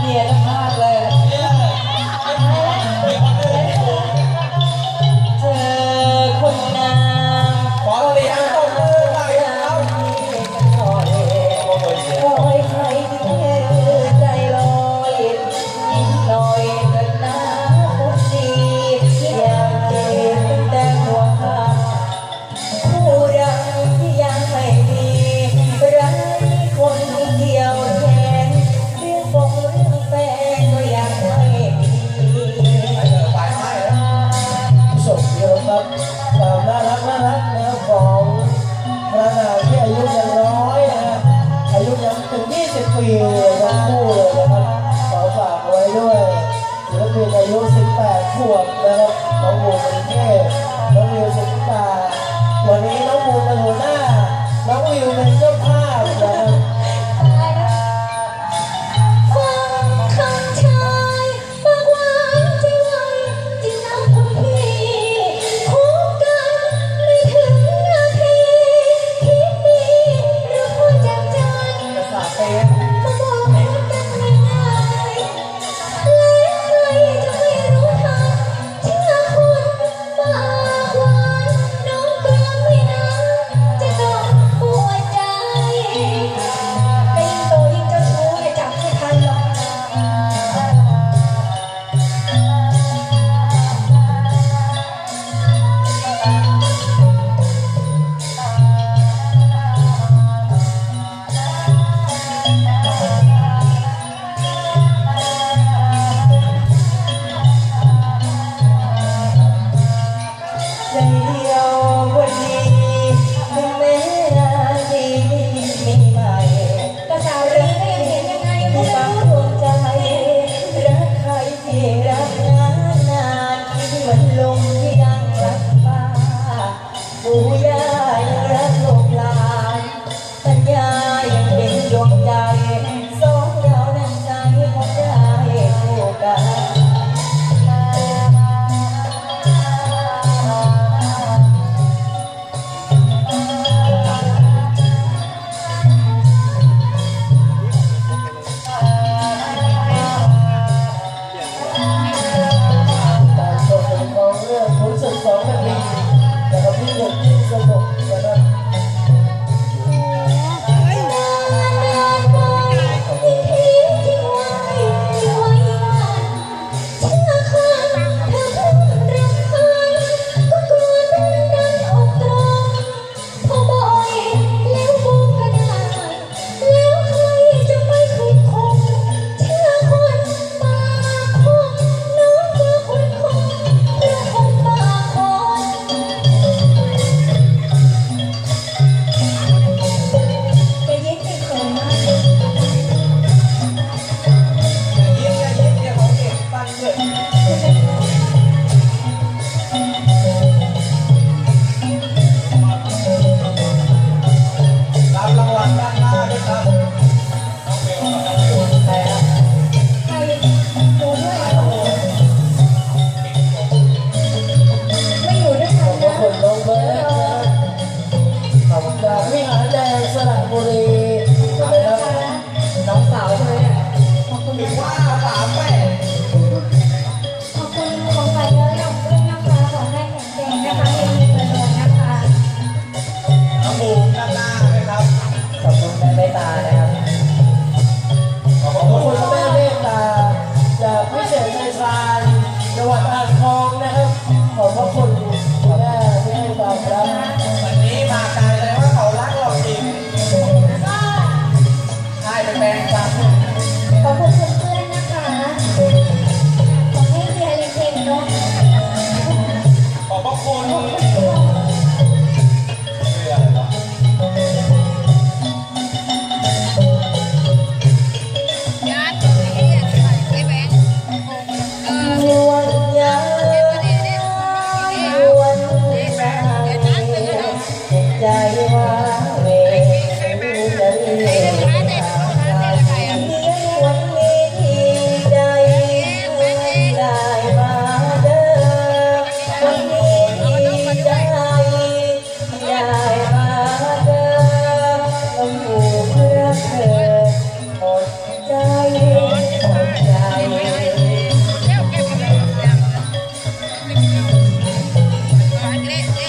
เมียทั้งภาคเลย ครับน่ารักน่ารักนะของพระนางที่อายุยังน้อยนะอายุยังถึง 20คู่เลยนะครับากไว้ด้วยศิลปินอายุ 18 ขวบนะน้องบูมเป็นเทพน้องวิวสุวันนี้น้องบูมเป็นหัวหน้า น้องวิวเป็นเจ้าภาพนะ Oh.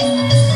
Thank you.